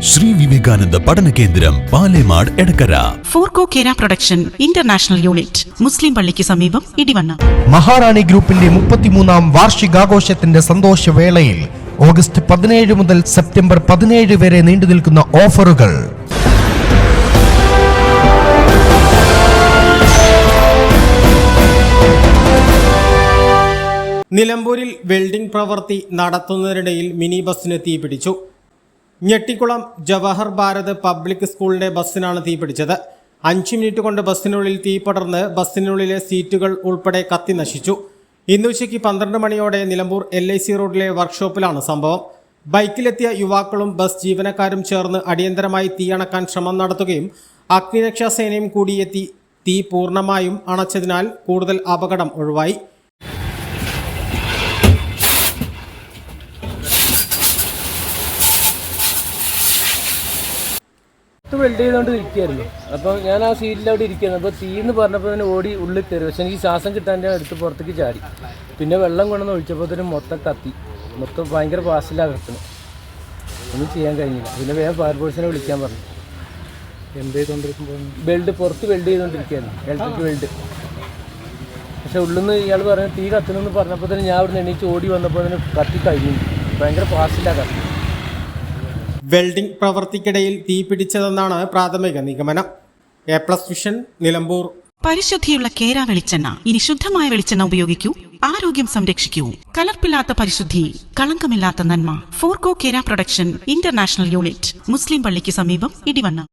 Sri Vivekananda പഠന കേന്ദ്രം Palemad Edakkara. Forco Kera production international unit മുസ്ലിം പള്ളിക്ക് സമീപം ഇടിവണ്ണ. മഹാറാണി ഗ്രൂപ്പിന്റെ മുപ്പത്തിമൂന്നാം വാർഷികാഘോഷത്തിന്റെ സന്തോഷവേളയിൽ ഓഗസ്റ്റ് പതിനേഴ് മുതൽ സെപ്റ്റംബർ പതിനേഴ് വരെ നീണ്ടു നിൽക്കുന്ന ഓഫറുകൾ. നിലമ്പൂരിൽ വെൽഡിംഗ് പ്രവൃത്തി നടത്തുന്നതിനിടയിൽ മിനി ബസ്സിന് തീപിടിച്ചു. ഞെട്ടിക്കുളം ജവഹർ ഭാരത് പബ്ലിക് സ്കൂളിന്റെ ബസ്സിനാണ് തീപിടിച്ചത് അഞ്ച് മിനിറ്റ് കൊണ്ട് ബസ്സിനുള്ളിൽ തീ പടർന്ന് ബസ്സിനുള്ളിലെ സീറ്റുകൾ ഉൾപ്പെടെ കത്തി നശിച്ചു. ഇന്ന് ഉച്ചയ്ക്ക് പന്ത്രണ്ട് മണിയോടെ നിലമ്പൂർ എൽ ഐ സി റോഡിലെ വർക്ക്ഷോപ്പിലാണ് സംഭവം. ബൈക്കിലെത്തിയ യുവാക്കളും ബസ് ജീവനക്കാരും ചേർന്ന് അടിയന്തരമായി തീയണക്കാൻ ശ്രമം നടത്തുകയും അഗ്നിരക്ഷാസേനയും കൂടിയെത്തി തീ പൂർണമായും അണച്ചതിനാൽ കൂടുതൽ അപകടം ഒഴിവായി. വെൽഡ് ചെയ്തുകൊണ്ട് ഇരിക്കുകയായിരുന്നു അപ്പോൾ ഞാൻ ആ സീറ്റിൽ അവിടെ ഇരിക്കുന്നത് അപ്പോൾ തീ എന്ന് പറഞ്ഞപ്പോൾ തന്നെ ഓടി ഉള്ളിൽ കയറി. പക്ഷെ എനിക്ക് ശ്വാസം കിട്ടാൻ ഞാൻ എടുത്ത് പുറത്തേക്ക് ചാടി. പിന്നെ വെള്ളം കൊണ്ടുവന്ന് ഒഴിച്ചപ്പോഴത്തേനും തന്നെ മൊത്തം കത്തി. മൊത്തം ഭയങ്കര കിട്ടുന്നത് ഒന്നും ചെയ്യാൻ കഴിഞ്ഞില്ല. പിന്നെ വേഗം ഫയർഫോഴ്സിനെ വിളിക്കാൻ പറഞ്ഞു. എന്ത് ചെയ്തുകൊണ്ടിരിക്കുമ്പോൾ വെൽഡ് പുറത്ത് വെൽഡ് ചെയ്തുകൊണ്ടിരിക്കുകയായിരുന്നു ഇലക്ട്രിക് വെൽഡ് പക്ഷെ ഉള്ളിൽ നിന്ന് ഇയാൾ പറഞ്ഞു തീ കത്തണമെന്ന് പറഞ്ഞപ്പോൾ തന്നെ ഞാൻ അവിടെ നിന്ന് എണീച്ച് ഓടി വന്നപ്പോൾ തന്നെ കത്തി കഴിഞ്ഞു. ഭയങ്കര പാസിലാണ് കത്തി വെൽഡിംഗ് പ്രവൃത്തിക്കിടയിൽ തീ പിടിച്ചതെന്നാണ് പ്രാഥമിക നിഗമനം. A plus vision Nilambur. പരിശുദ്ധിയുള്ള Kera വെളിച്ചെണ്ണ. ഇനി ശുദ്ധമായ വെളിച്ചെണ്ണ ഉപയോഗിക്കൂ. ആരോഗ്യം സംരക്ഷിക്കൂ. കലർപ്പില്ലാത്ത പരിശുദ്ധി കളങ്കമില്ലാത്ത നന്മ. Forco Kera production international unit മുസ്ലിം പള്ളിക്ക് സമീപം ഇടിവണ്ണ.